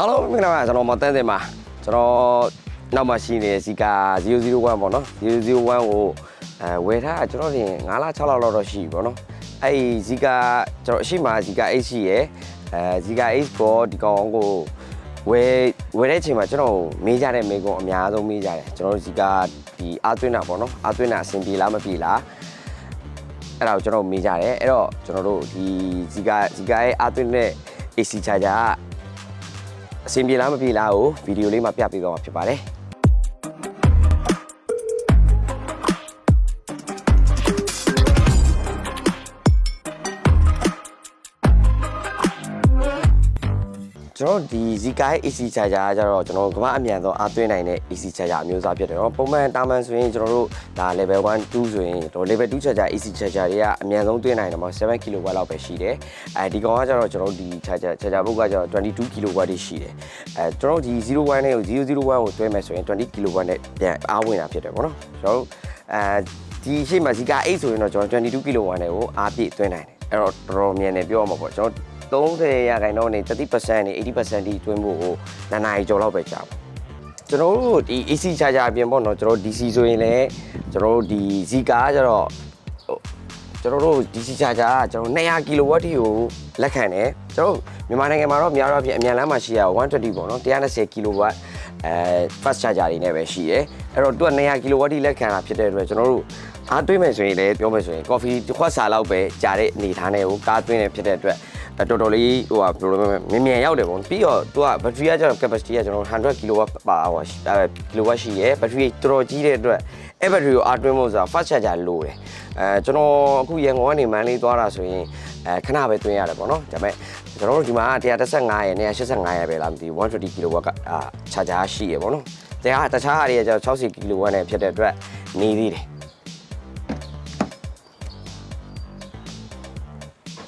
အားလုံးမင်္ဂလာပါကျွန်တော်မော်တန်းတင်ပါကျွန်တော်နောက်မှရှိနေတဲ့ဇီကာ001ပေါ့နော်001ကိုအဲဝယ်ထားတာကျွန်တော်တင်9လ6လလောက်တော့ရှိပြီပေါ့နော်အဲ့ဒီဇီကာကျွန်တော်အရှိမဇီကာ H ရှိရယ်အဲဇီကာ H ကိုဒီကောင်ကိုဝယ်ဝယ်တဲ့အချိန်မှာကျွန်တော်မေးကြတဲ့မေးခွန်းအများဆုံးမေးကြတယ်ကျွန်တော်တို့ဇီကာဒီအာသွင်းတာပေါ့နော်အာသွင်းတာအဆင်ပြေလားမပြေလားအဲ့ဒါကိုကျွန်တော်မေးကြတယ်အဲ့တော့ကျွန်တော်တို့ဒီဇီကာဇီကာရဲ့အာသွင်းတဲ့ AC charger က အဆင်ပြေလားမပြေလားကိုဗီဒီယိုလေးမှာပြပေးသွားမှာဖြစ်ပါတယ် ကျွန်တော်ဒီ Zika ရဲ့ AC charger ကကြတော့ကျွန်တော်ကမ္ဘာအမြန်ဆုံးအားသွင်းနိုင်တဲ့ AC charger အမျိုးအစားဖြစ်တယ်เนาะပုံမှန်တာမန်ဆိုရင်ကျွန်တော်တို့ဒါ level 1 2ဆိုရင်တော့ level 2 charger AC charger တွေကအမြန်ဆုံးသွင်းနိုင်တယ်မှာ7 kW လောက်ပဲရှိတယ်အဲဒီကောင်ကကြတော့ကျွန်တော်တို့ဒီ charger charger ဘုတ်ကကြတော့22 kW တွေရှိတယ်အဲကျွန်တော်တို့ဒီ01နဲ့ကို001ကိုသွင်းမယ်ဆိုရင်20 kW နဲ့ပြန်အားဝင်တာဖြစ်တယ်ပေါ့နော်ကျွန်တော်တို့အဲဒီရှေ့မှာ Zika 8ဆိုရင်တော့ကျွန်တော်22 kW နဲ့ကိုအားပြည့်သွင်းနိုင်တယ်အဲ့တော့တော်တော်မြန်နေပြောရမှာပေါ့ကျွန်တော် 30ရာခိုင်နှုန်းနဲ့30%နဲ့80%ထိတွင်းဖို့ကိုနာနာရီကျော်လောက်ပဲကြာပါကျွန်တော်တို့ဒီ AC charger အပြင်ပေါ့နော်ကျွန်တော် DC ဆိုရင်လည်းကျွန်တော်တို့ဒီ Zika ကကျတော့ဟိုကျွန်တော်တို့ DC charger ကကျွန်တော်200 kW ထိကိုလက်ခံတယ်ကျွန်တော်တို့မြန်မာနိုင်ငံမှာတော့များတော့အပြင်အမြန်လမ်းမှာရှိရ120ပေါ့နော်120 kW အဲ fast charger တွေနဲ့ပဲရှိတယ်အဲ့တော့သူက200 kW ထိလက်ခံတာဖြစ်တဲ့အတွက်ကျွန်တော်တို့အားသွင်းမယ်ဆိုရင်လည်းပြောမယ်ဆိုရင် coffee တစ်ခွက်စာလောက်ပဲကြာတဲ့အနေထားနဲ့ကိုကားသွင်းနေဖြစ်တဲ့အတွက် အဲ့တော်တော်လေးဟိုဟာဘယ်လိုလဲမြန်မြန်ရောက်တယ်ပေါ့ပြီးတော့သူကဘက်ထရီကကျတော့ capacity ကကျွန်တော်100 kW per hour ရှိအဲ kW ရှိရဲဘက်ထရီတော်တော်ကြီးတဲ့အတွက်အဲ့ဘက်ထရီကိုအားသွင်းဖို့ဆိုတာ fast charger လိုတယ်အဲကျွန်တော်အခုရန်ကုန်ကနေမန္တလေးသွားတာဆိုရင်အဲခဏပဲသွင်းရတယ်ပေါ့နော်ဒါပေမဲ့ကျွန်တော်တို့ဒီမှာ135ရယ်185ရယ်ပဲလားမသိဘူး120 kW ကအာ charger ရှိရပေါ့နော်တရားတခြားဟာတွေကကျတော့60 kW နဲ့ဖြစ်တဲ့အတွက်နေသေးတယ်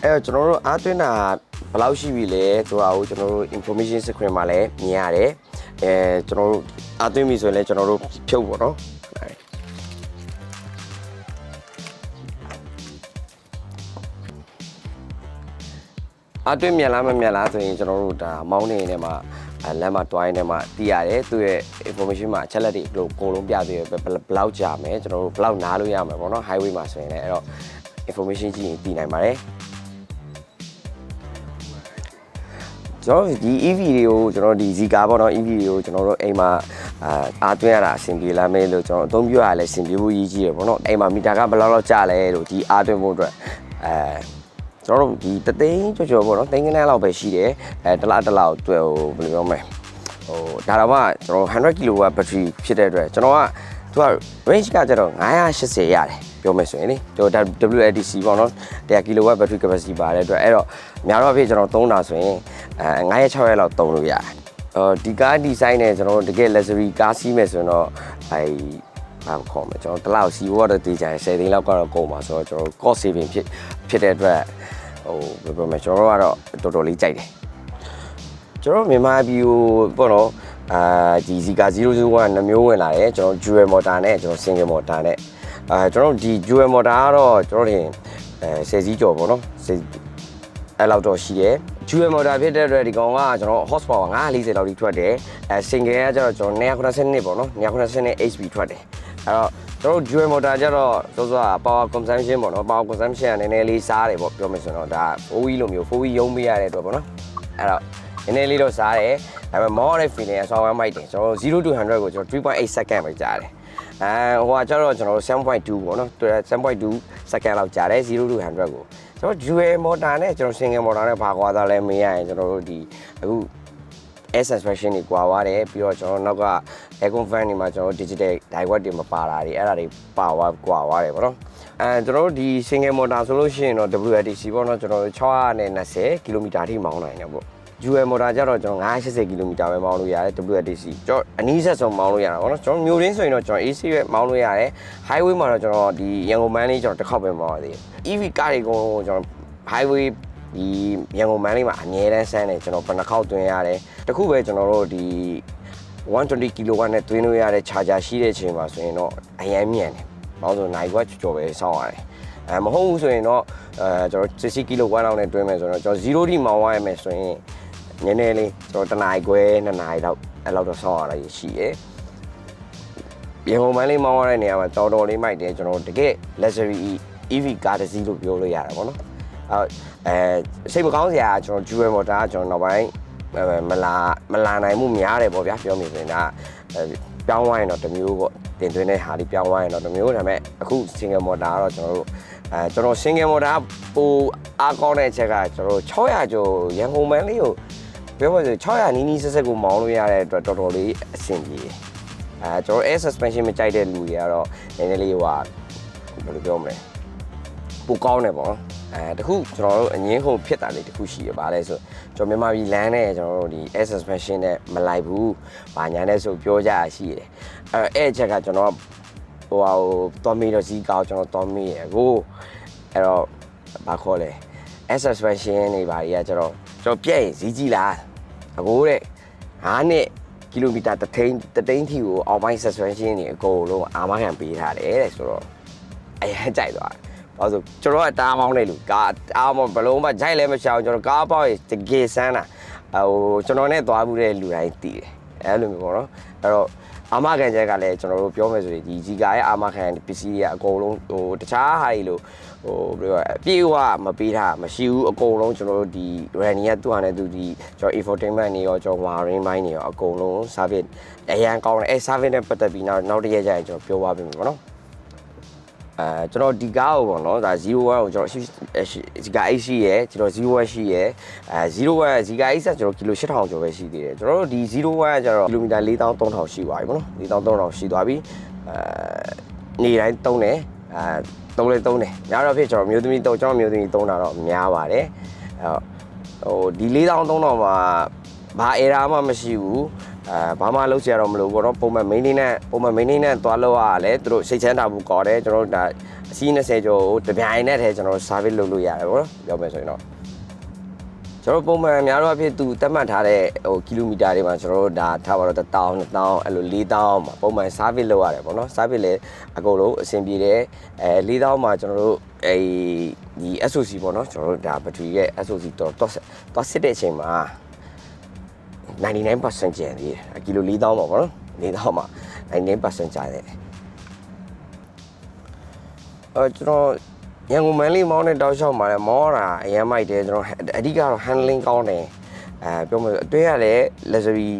အဲ့တော့ကျွန်တော်တို့အားသွင်းတာဘယ်လောက်ရှိပြီလဲဆိုတာကိုကျွန်တော်တို့ information screen မှာလည်းမြင်ရတယ်အဲကျွန်တော်တို့အားသွင်းပြီဆိုရင်လည်းကျွန်တော်တို့ဖြုတ်ပေါ့နော်အားသွင်းမြန်လားမမြန်လားဆိုရင်ကျွန်တော်တို့ဒါမောင်းနေနေမှာအဲလမ်းမှာတွိုင်းနေမှာသိရတယ်သူ့ရဲ့ information မှာအချက်လက်တွေဘယ်လိုအကုန်လုံးပြသေးတယ်ဘယ်ဘယ်လောက်ကြာမယ်ကျွန်တော်တို့ဘယ်လောက်နားလို့ရမယ်ပေါ့နော် highway မှာဆိုရင်လည်းအဲ့တော့ information ကြည့်ရင်သိနိုင်ပါတယ် ကျွန်တော်ဒီ EV တွေကိုကျွန်တော်ဒီ Zika ပေါ့နော် EV တွေကိုကျွန်တော်တို့အိမ်မှာအာအားသွင်းရတာအဆင်ပြေလားမဲလို့ကျွန်တော်အသုံးပြုရတာလည်းအဆင်ပြေဖို့ရည်ကြီးရပေါ့နော်အိမ်မှာမီတာကဘယ်လောက်လောက်ကျလဲလို့ဒီအားသွင်းဖို့အတွက်အဲကျွန်တော်တို့ဒီတသိန်းကျော်ကျော်ပေါ့နော်သိန်းကနန်းလောက်ပဲရှိတယ်အဲတစ်လားတစ်လားတွေ့ဟိုဘယ်လိုပြောမလဲဟိုဒါတော့မှကျွန်တော်100 kW battery ဖြစ်တဲ့အတွက်ကျွန်တော်ကသူက range ကကျတော့980ရတယ်ပြောမယ်ဆိုရင်လေကျွန်တော် WLDC ပေါ့နော်100 kW battery capacity ပါတဲ့အတွက်အဲ့တော့များတော့အဖြစ်ကျွန်တော်သုံးတာဆိုရင် အဲ9ရက်6ရက်လောက်သုံးလို့ရတယ်အော်ဒီကားဒီဇိုင်းနဲ့ကျွန်တော်တို့တကယ် luxury ကားစီးမယ်ဆိုရင်တော့အဲဘာခေါ်မလဲကျွန်တော်တစ်လောက်စီးဖို့တော့တေးကြတယ်10သိန်းလောက်ကတော့ကုန်ပါဆိုတော့ကျွန်တော် cost saving ဖြစ်ဖြစ်တဲ့အတွက်ဟိုဘယ်လိုပြောမလဲကျွန်တော်တို့ကတော့တော်တော်လေးကြိုက်တယ်ကျွန်တော်မြန်မာပြည်ကိုပေါ့နော်အာဒီ Zika 001နှမျိုးဝင်လာတယ်ကျွန်တော် dual motor နဲ့ကျွန်တော် single motor နဲ့အာကျွန်တော်ဒီ dual motor ကတော့ကျွန်တော်တင်အဲ10စီးကျော်ပေါ့နော်10အဲ့လောက်တော့ရှိတယ် dual motor ဖြစ်တဲ့အတွက်ဒီကောင်ကကျွန်တော် horsepower 940လောက်ထိထွက်တယ်အဲ single ကကျတော့ကျွန်တော်190ပေါ့နော်190 HP ထွက်တယ်အဲ့တော့ကျွန်တော် dual motor ကျတော့ဆိုဆို power consumption ပေါ့နော် power consumption ကနည်းနည်းလေးစားတယ်ပေါ့ပြောမယ်ဆိုတော့ဒါ 4wheel လိုမျိုး 4wheel ရုံးပေးရတဲ့အတွက်ပေါ့နော်အဲ့တော့နည်းနည်းလေးတော့စားတယ်ဒါပေမဲ့မောတဲ့ feeling အဆောင်ဝမ်းမိုက်တယ်ကျွန်တော်0 to 100ကိုကျွန်တော်3.8 second ပဲကြာတယ်အဲဟိုကကျတော့ကျွန်တော်7.2ပေါ့နော်7.2 second လောက်ကြာတယ်0 to 100ကို ကျွန်တော် dual motor နဲ့ကျွန်တော် single motor နဲ့ဘာကွာသားလဲမေးရရင်ကျွန်တော်တို့ဒီအခု air suspension တွေကွာသွားတယ်ပြီးတော့ကျွန်တော်နောက်က air con fan တွေမှာကျွန်တော် digital direct တွေမပါတာတွေအဲ့ဒါတွေပါသွားကွာသွားတယ်ပေါ့နော်အဲကျွန်တော်တို့ဒီ single motor ဆိုလို့ရှိရင်တော့ WLTC ပေါ့နော်ကျွန်တော်တို့620 km ထိမောင်းနိုင်တယ်ပေါ့ UL motor ကြတော့ကျွန်တော်980 km ပဲမောင်းလို့ရတယ် WLTC ကျွန်တော်အနည်းဆက်ဆုံးမောင်းလို့ရတာပေါ့နော်ကျွန်တော်မျိုးရင်းဆိုရင်တော့ကျွန်တော် AC ပဲမောင်းလို့ရတယ် highway မှာတော့ကျွန်တော်ဒီရန်ကုန်မန်းလေးကျွန်တော်တစ်ခေါက်ပဲမောင်းရသေးတယ် EV ကားတွေကိုကျွန်တော် highway ဒီရန်ကုန်မန်းလေးမှာအမြဲတမ်းဆန်းတယ်ကျွန်တော်ဘယ်နှခေါက်တွင်ရတယ်တခုပဲကျွန်တော်တို့ဒီ120 kW နဲ့တွင်းလို့ရတဲ့ charger ရှိတဲ့အချိန်မှာဆိုရင်တော့အရင်မြန်တယ်။ဘာလို့ဆိုနိုင်ခွက်ကြော်ပဲစောင့်ရတယ်။အဲမဟုတ်ဘူးဆိုရင်တော့အဲကျွန်တော်60 kW လောက်နဲ့တွင်းမယ်ဆိုတော့ကျွန်တော်0ထိမောင်းရမယ်ဆိုရင် နည်းနည်းလေးကျွန်တော်တနားရီခွဲနှစ်နာရီလောက်အဲ့လောက်တော့ဆောင်းရတာရှိရယ်ရေဟိုမန်းလေးမောင်းရတဲ့နေရာမှာတော်တော်လေးမိုက်တယ်ကျွန်တော်တကယ် luxury EV ကားတစ်စီးလို့ပြောလို့ရတာပေါ့နော်အဲအဲစိတ်မကောင်းစရာကျွန်တော် jewel motor ကကျွန်တော်နောက်ပိုင်းမလာမလာနိုင်မှုများတယ်ပေါ့ဗျာပြောမိဆိုရင်ဒါပြောင်းသွားရင်တော့တစ်မျိုးပေါ့တင်သွင်းတဲ့ဟာလေးပြောင်းသွားရင်တော့တစ်မျိုးဒါပေမဲ့အခု single motor ကတော့ကျွန်တော်တို့အဲကျွန်တော် single motor ပိုအားကောင်းတဲ့အချက်ကကျွန်တော်600ကျော်ရန်ကုန်မန်းလေးကို ပြောပါဆို600နီးနီးဆက်ဆက်ကိုမောင်းလို့ရတဲ့အတွက်တော်တော်လေးအဆင်ပြေတယ်အဲကျွန်တော် air suspension မကြိုက်တဲ့လူတွေကတော့နည်းနည်းလေးဟိုဟာဘယ်လိုပြောမလဲပိုကောင်းတယ်ပေါ့နော်အဲတခုကျွန်တော်တို့အငင်းခုန်ဖြစ်တာလေးတခုရှိရပါလဲဆိုကျွန်တော်မြန်မာပြည်လမ်းနဲ့ကျွန်တော်တို့ဒီ air suspension နဲ့မလိုက်ဘူး။ဘာညာနဲ့ဆိုပြောကြရရှိတယ်။အဲအဲ့အချက်ကကျွန်တော်ဟိုဟာဟိုတော်မီတော့စီးကောက်ကျွန်တော်တော်မီရယ်ကိုအဲ့တော့ဘာခေါ်လဲ air suspension တွေဘာတွေကကျွန်တော်ကျွန်တော်ပြည့်ရင်ဈေးကြီးလား အကိုတဲ့9နှစ်ကီလိုမီတာတထိန်တသိန်းထီကိုအောက်ပိုင်း suspension တွေအကုန်လုံးအာမခံပေးထားတယ်တဲ့ဆိုတော့အရင်ကြိုက်သွားတယ်။ဘာလို့ဆိုကျွန်တော်ကတားမောင်းနေလူကားတားမောင်းဘလုံးမကြိုက်လည်းမရှောင်ကျွန်တော်ကားပေါက်ရတကယ်ဆန်းတာဟိုကျွန်တော်နဲ့သွားမှုတဲ့လူတိုင်းတည်တယ်အဲလိုမျိုးပေါ့နော်အဲ့တော့အာမခံချက်ကလည်းကျွန်တော်တို့ပြောမယ်ဆိုရင်ဒီဇီကာရဲ့အာမခံပစ္စည်းတွေကအကုန်လုံးဟိုတခြားဟာတွေလို့ ဟိုဘယ်လိုအပြည့်အဝမပေးတာမရှိဘူးအကုန်လုံးကျွန်တော်တို့ဒီ Rani ကသူ့ဟာနဲ့သူဒီကျွန်တော် infotainment တွေရောကျွန်တော် wiring ဘိုင်းတွေရောအကုန်လုံး service အရန်ကောင်းတယ်အဲ service နဲ့ပတ်သက်ပြီးနောက်နောက်တစ်ရက်ကျရင်ကျွန်တော်ပြောပါပြင်မယ်ပေါ့နော်အဲကျွန်တော်ဒီကားကိုပေါ့နော်ဒါ01ကိုကျွန်တော်ရှိဇီကာ H ရှိရယ်ကျွန်တော်01ရှိရယ်အဲ01ဇီကာ H ကကျွန်တော်ကီလို8000ကျော်ပဲရှိသေးတယ်ကျွန်တော်တို့ဒီ01ကကျတော့ကီလိုမီတာ4300ရှိသွားပြီပေါ့နော်4300ရှိသွားပြီအဲနေ့တိုင်းသုံးတယ် အဲသုံးလဲသုံးတယ်များတော့ဖြစ်ကျွန်တော်မျိုးသမီးတော့ကျွန်တော်မျိုးသမီးသုံးတာတော့များပါတယ်အဲဟိုဒီ4300မှာဘာ error မှမရှိဘူးအဲဘာမှလုပ်ကြရတော့မလို့ဘောတော့ပုံမှန် maintenance ပုံမှန် maintenance သွားလို့ရတယ်သူတို့စိတ်ချမ်းသာဖို့ကော်တယ်ကျွန်တော်တို့ဒါအစီး20ကျော်ကိုတပြိုင်နဲ့တည်းကျွန်တော်တို့ service လုပ်လို့ရတယ်ဗောနော်ပြောမယ်ဆိုရင်တော့ ကျွန်တော်ပုံမှန်များတော့အဖြစ်သူတက်မှတ်ထားတဲ့ဟိုကီလိုမီတာတွေမှာကျွန်တော်တို့ဒါထားပါတော့1000 2000အဲ့လို4000မှာပုံမှန် service လုပ်ရတယ်ဗောနော် service လည်းအကုန်လုံးအဆင်ပြေတယ်အဲ4000မှာကျွန်တော်တို့အဲဒီ SOC ပေါ့နော်ကျွန်တော်တို့ဒါ battery ရဲ့ SOC တော့တော့တော့စစ်တဲ့အချိန်မှာ99%ကျန်သေးတယ်အကီလို4000ပါဗောနော်4000မှာ99%ကျန်တယ်အဲကျွန်တော် ရန်ကုန်မန်းလေးမောင်းတဲ့တောက်လျှောက်မှာလည်းမောင်းတာအရင်မိုက်တယ်ကျွန်တော်အဓိကတော့ handling ကောင်းတယ်အဲပြောမယ်အတွဲရလည်း luxury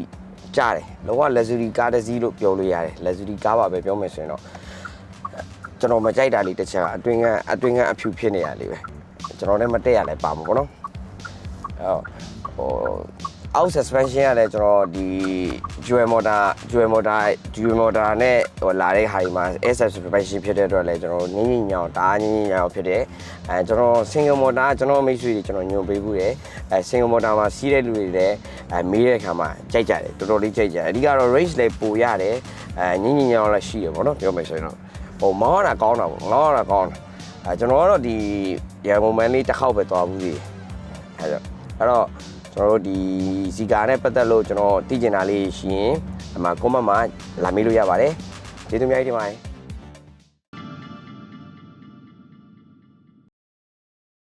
ကြတယ်လောက luxury ကားတစ်စီးလို့ပြောလို့ရတယ် luxury ကားပါပဲပြောမယ်ဆိုရင်တော့ကျွန်တော်မကြိုက်တာလေးတစ်ချက်အတွင်းကအတွင်းကအဖြူဖြစ်နေရလေးပဲကျွန်တော်လည်းမတက်ရလဲပါမှာပေါ့နော်အဲဟို အောက် suspension ကလည်းကျွန်တော်ဒီ dual motor dual motor dual motor နဲ့ဟိုလာတဲ့ဟာဒီမှာ air suspension ဖြစ်တဲ့အတွက်လည်းကျွန်တော်ညင်ညင်ညောင်တားညင်ညင်ညောင်ဖြစ်တယ်အဲကျွန်တော် single motor ကျွန်တော်မိတ်ဆွေတွေကျွန်တော်ညွန်ပေးဘူးတယ်အဲ single motor မှာစီးတဲ့လူတွေလည်းအဲမေးတဲ့အခါမှာကြိုက်ကြတယ်တော်တော်လေးကြိုက်ကြတယ်အဓိကတော့ race လည်းပိုရတယ်အဲညင်ညင်ညောင်လည်းရှိရပေါ့နော်ပြောမယ်ဆိုရင်တော့ဟိုမောင်းရတာကောင်းတာပေါ့မောင်းရတာကောင်းတာအဲကျွန်တော်ကတော့ဒီရန်ကုန်မန်းလေးတစ်ခေါက်ပဲသွားဘူးစီအဲတော့အဲ့တော့ ကျွန်တော်တို့ဒီဇီကာနဲ့ပတ်သက်လို့ကျွန်တော်သိကျင်တာလေးရှိရင်အမကွန်မန့်မှာလာမေးလို့ရပါတယ်ကျေးဇူးအများကြီးတင်ပါတယ်